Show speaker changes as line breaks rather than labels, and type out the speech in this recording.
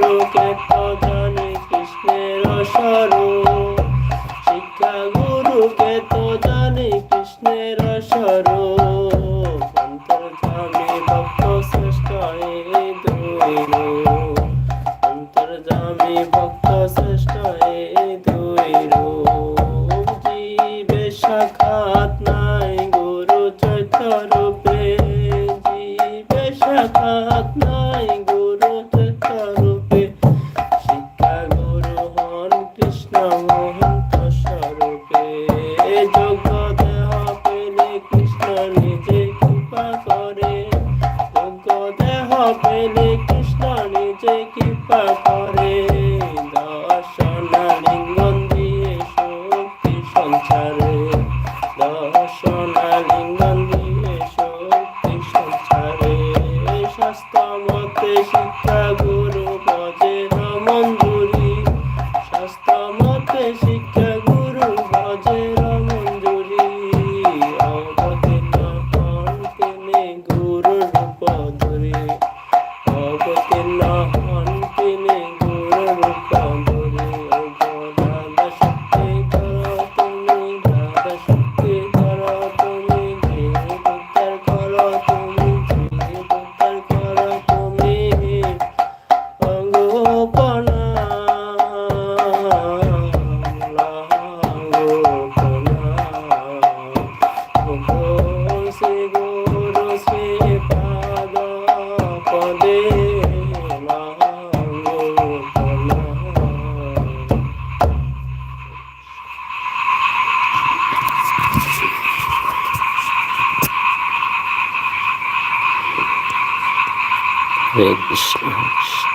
লোক এক জানে কৃষ্ণের স্বরূপ হরে কৃষ্ণ হরে কৃষ্ণ